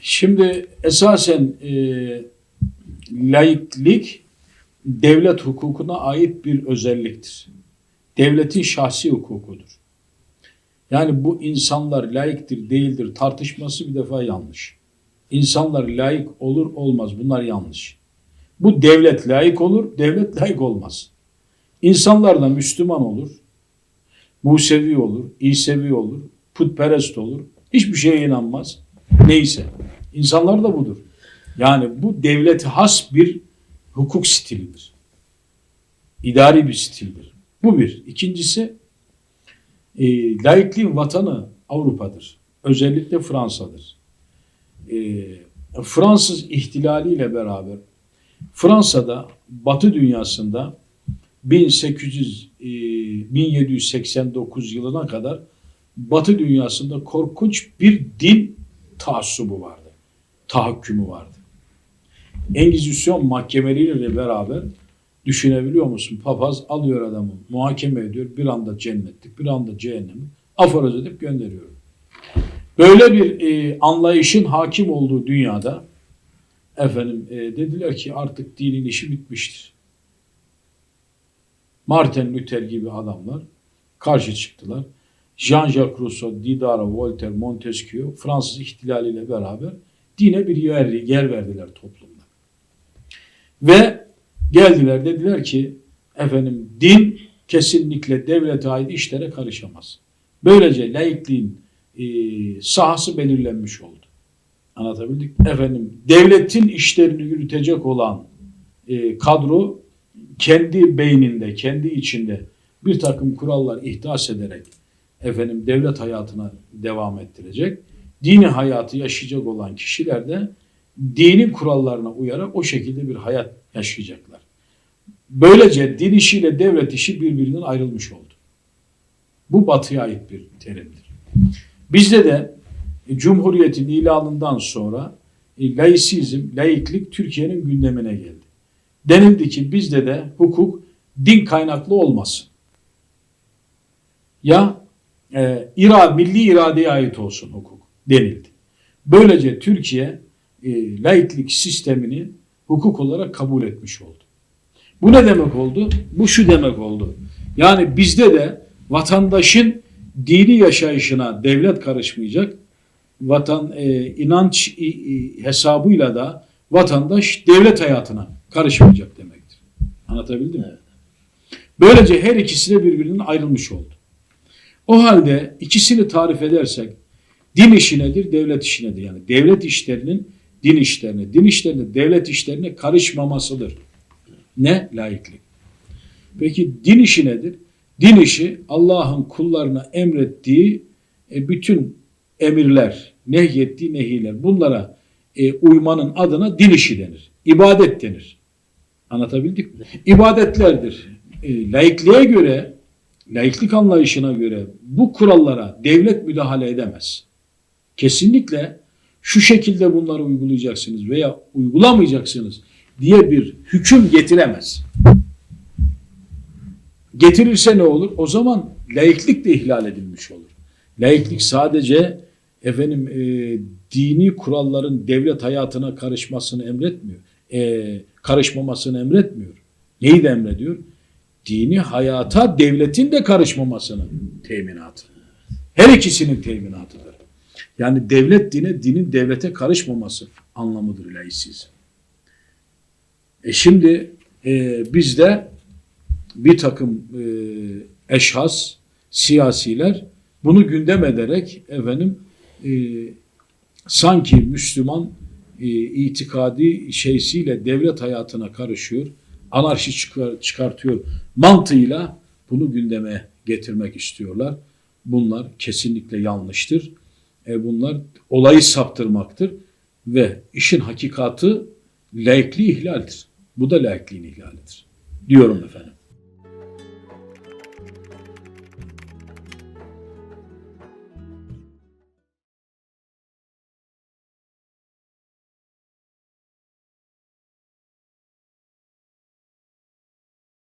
Şimdi esasen e, laiklik devlet hukukuna ait bir özelliktir. Devletin şahsi hukukudur. Yani bu insanlar laiktir değildir tartışması bir defa yanlış. İnsanlar laik olur olmaz bunlar yanlış. Bu devlet layık olur, devlet layık olmaz. İnsanlar da Müslüman olur, Musevi olur, İsevi olur, putperest olur, hiçbir şeye inanmaz. Neyse. İnsanlar da budur. Yani bu devlete has bir hukuk stilidir. İdari bir stildir. Bu bir. İkincisi e, laikliğin vatanı Avrupa'dır. Özellikle Fransa'dır. E, Fransız ihtilaliyle beraber Fransa'da Batı dünyasında 1800 e, 1789 yılına kadar Batı dünyasında korkunç bir din taassubu vardı. Tahakkümü vardı. Engizisyon mahkemeleriyle beraber düşünebiliyor musun? Papaz alıyor adamı, muhakeme ediyor. Bir anda cennetlik, bir anda cehennemlik. Aforoz edip gönderiyor. Böyle bir e, anlayışın hakim olduğu dünyada efendim e, dediler ki artık dinin işi bitmiştir. Martin Luther gibi adamlar karşı çıktılar. Jean-Jacques Rousseau, Diderot, Voltaire, Montesquieu Fransız ihtilaliyle beraber dine bir yer, yer verdiler toplumda. Ve geldiler dediler ki efendim din kesinlikle devlete ait işlere karışamaz. Böylece laikliğin e, sahası belirlenmiş oldu. Anlatabildik? Efendim devletin işlerini yürütecek olan e, kadro kendi beyninde, kendi içinde bir takım kurallar ihdas ederek efendim devlet hayatına devam ettirecek. Dini hayatı yaşayacak olan kişiler de dinin kurallarına uyarak o şekilde bir hayat yaşayacaklar. Böylece din işiyle devlet işi birbirinden ayrılmış oldu. Bu batıya ait bir terimdir. Bizde de e, Cumhuriyet'in ilanından sonra e, laisizm, laiklik Türkiye'nin gündemine geldi. Denildi ki bizde de hukuk din kaynaklı olmasın. Ya e, ira, milli iradeye ait olsun hukuk denildi. Böylece Türkiye e, laiklik sistemini hukuk olarak kabul etmiş oldu. Bu ne demek oldu? Bu şu demek oldu. Yani bizde de vatandaşın dini yaşayışına devlet karışmayacak. Vatan e, inanç e, e, hesabıyla da vatandaş devlet hayatına karışmayacak demektir. Anlatabildim mi? Böylece her ikisi de birbirinden ayrılmış oldu. O halde ikisini tarif edersek din işi nedir, devlet işi nedir? Yani devlet işlerinin din işlerine, din işlerine devlet işlerine karışmamasıdır. Ne? Laiklik. Peki din işi nedir? Din işi Allah'ın kullarına emrettiği e, bütün emirler, nehyettiği nehiler bunlara e, uymanın adına din işi denir. İbadet denir. Anlatabildik mi? İbadetlerdir. E, laikliğe göre, laiklik anlayışına göre bu kurallara devlet müdahale edemez. Kesinlikle şu şekilde bunları uygulayacaksınız veya uygulamayacaksınız diye bir hüküm getiremez. Getirirse ne olur? O zaman laiklik de ihlal edilmiş olur. Laiklik sadece efendim e, dini kuralların devlet hayatına karışmasını emretmiyor. E, karışmamasını emretmiyor. Neyi de emrediyor? Dini hayata devletin de karışmamasını teminatı. Her ikisinin teminatıdır. Yani devlet dine, dinin devlete karışmaması anlamıdır laisizm. E şimdi e, bizde bir takım e, eşhas, siyasiler bunu gündem ederek efendim e, sanki Müslüman e, itikadi şeysiyle devlet hayatına karışıyor, anarşi çıkar, çıkartıyor mantığıyla bunu gündeme getirmek istiyorlar. Bunlar kesinlikle yanlıştır. E, bunlar olayı saptırmaktır ve işin hakikati laikliği ihlaldir. Bu da laikliğin ihlalidir. Diyorum efendim.